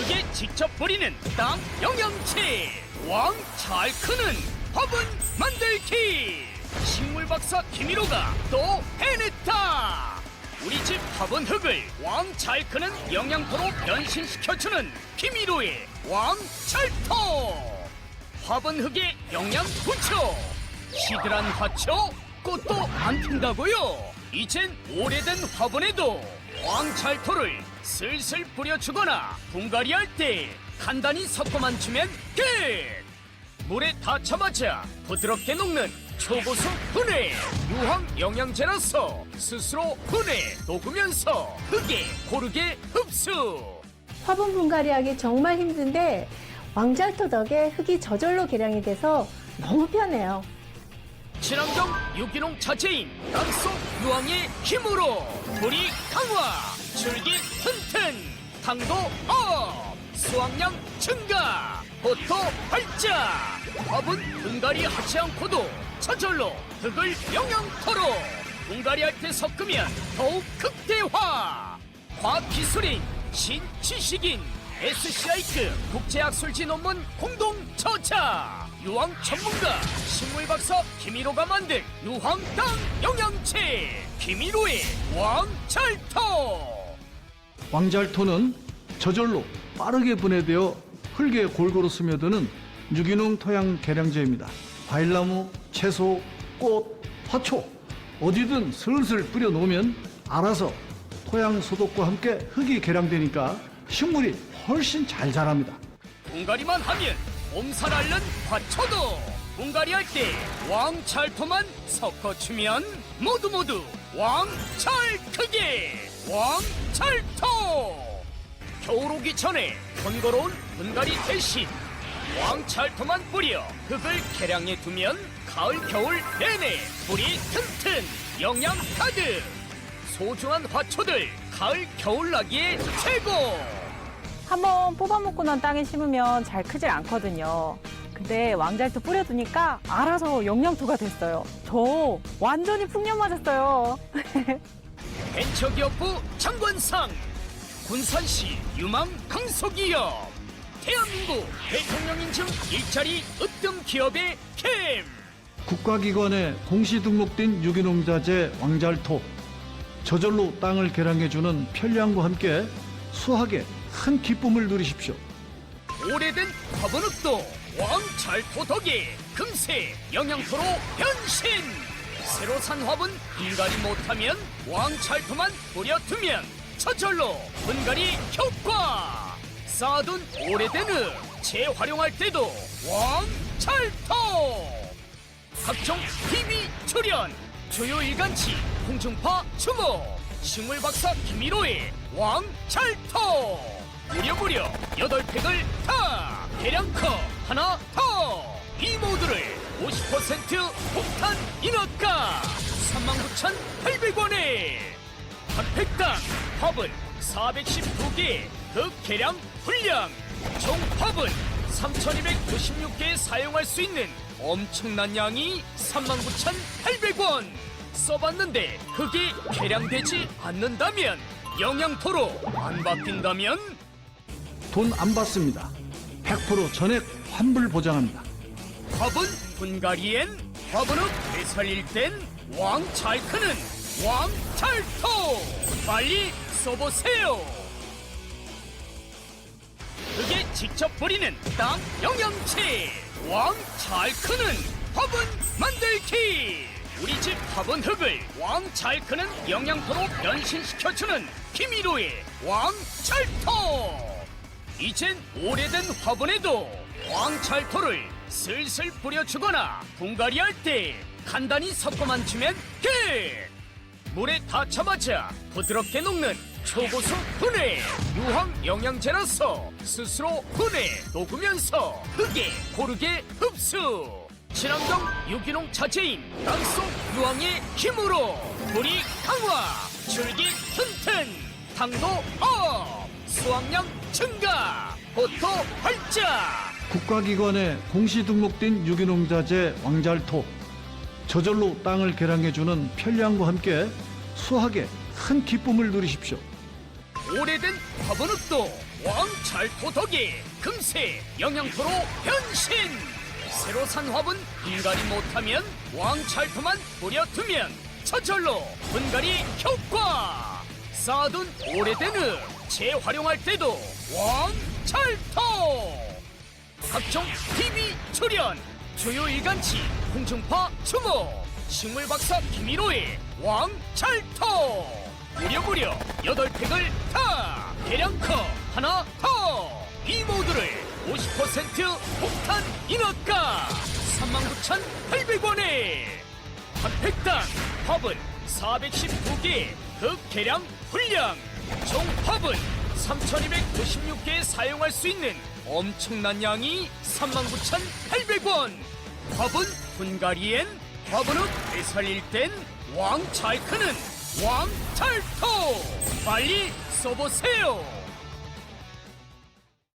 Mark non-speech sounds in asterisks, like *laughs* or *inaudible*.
흙에 직접 뿌리는 땅 영양체. 왕잘 크는 화분 만들기. 식물 박사 김일호가 또 해냈다. 우리 집 화분 흙을 왕 잘 크는 영양토로 변신시켜주는 김일호의 왕철토 화분 흙에 영양 부초 시들한 화초 꽃도 안 핀다고요? 이젠 오래된 화분에도 왕철토를 슬슬 뿌려주거나 분갈이 할때 간단히 섞어만 주면 끝! 물에 닿자마자 부드럽게 녹는 초고수 분해! 유황 영양제라서 스스로 분해 녹으면서 흙에 고르게 흡수! 화분 분갈이하기 정말 힘든데 왕잘토 덕에 흙이 저절로 개량이 돼서 너무 편해요. 친환경 유기농 자재인 땅속 유황의 힘으로 뿌리 강화! 줄기 당도 업! 수확량 증가! 포토 발자! 화분 분갈이 하지 않고도 저절로 흙을 영양토로! 분갈이 할 때 섞으면 더욱 극대화! 과학기술인 신지식인 SCI급 국제학술지 논문 공동 저자! 유황 전문가 식물 박사 김일호가 만든 유황 땅 영양체 김일호의 왕철토 왕잘토는 저절로 빠르게 분해되어 흙에 골고루 스며드는 유기농 토양 개량제입니다. 과일나무, 채소, 꽃, 화초 어디든 슬슬 뿌려 놓으면 알아서 토양 소독과 함께 흙이 개량되니까 식물이 훨씬 잘 자랍니다. 분갈이만 하면 몸살 앓는 화초도 분갈이 할때 왕철토만 섞어주면 모두 모두 왕철크게 왕철토 겨울 오기 전에 번거로운 분갈이 대신 왕철토만 뿌려 흙을 개량해 두면 가을 겨울 내내 뿌리 튼튼 영양 가득 소중한 화초들 가을 겨울 나기에 최고 한번 뽑아먹고 난 땅에 심으면 잘 크질 않거든요. 근데 왕잘토 뿌려두니까 알아서 영양토가 됐어요. 저 완전히 풍년 맞았어요. *laughs* 벤처기업부 장관상 군산시 유망 강소기업 대한민국 대통령 인증 일자리 으뜸 기업의 캠 국가기관에 공시 등록된 유기농 자재 왕잘토 저절로 땅을 개량해주는 편리함과 함께 수확에 큰 기쁨을 누리십시오. 오래된 화분흙도 왕철토 덕에 금세 영양토로 변신 새로 산 화분 분갈이 못하면 왕철토만 뿌려두면 저절로 분갈이 효과! 쌓아둔 오래된 흙 재활용할 때도 왕철토! 각종 TV 출연 주요 일간지 공중파 추모 식물박사 김일호의 왕철토! 무려 무려 8팩을 다 대량커 하나 더! 이 모두를 50% 폭탄 인하가 39,800원에 한 팩당 화분 412개 그 계량 분량 총 화분 3,296개 사용할 수 있는 엄청난 양이 39,800원 써봤는데 그게 계량되지 않는다면 영양토로 안 바뀐다면 돈 안 받습니다. 100% 전액 환불 보장합니다. 화분 분갈이엔 화분을 되살릴 땐 왕잘 크는 왕철토! 빨리 써보세요! 흙에 직접 뿌리는 땅 영양체! 왕잘 크는 화분 만들기! 우리 집 화분 흙을 왕잘 크는 영양토로 변신시켜주는 김일호의 왕철토! 이젠 오래된 화분에도 왕철토를 슬슬 뿌려주거나 분갈이 할 때 간단히 섞어만 주면 끝! 물에 닿자마자 부드럽게 녹는 초고수 분해! 유황 영양제라서 스스로 분해 녹으면서 흙에 고르게 흡수! 친환경 유기농 자재인 땅속 유황의 힘으로 뿌리 강화 줄기 튼튼 당도 업 수확량 증가 포토 발자 국가기관에 공시 등록된 유기농 자재 왕잘토. 저절로 땅을 개량해주는 편리함과 함께 수확에 큰 기쁨을 누리십시오. 오래된 화분흙도 왕찰토 덕에 금세 영양토로 변신! 새로 산 화분 분갈이 못하면 왕찰토만 뿌려두면 저절로 분갈이 효과! 쌓아둔 오래된 흙 재활용할 때도 왕찰토 각종 TV 출연. 주요 일간지 공중파 주모 식물박사 김일호의 왕찰토 무려 무려 8팩을 다. 대량커 하나 더. 이 모두를 50% 폭탄 인허가. 39,800원에 한 팩당 팝은 419개 극계량 분량. 총 팝은 3,296개 사용할 수 있는 엄청난 양이 39,800원. 화분 분갈이엔 화분은 되살릴 땐 왕찰크는 왕 찰토. 빨리 써보세요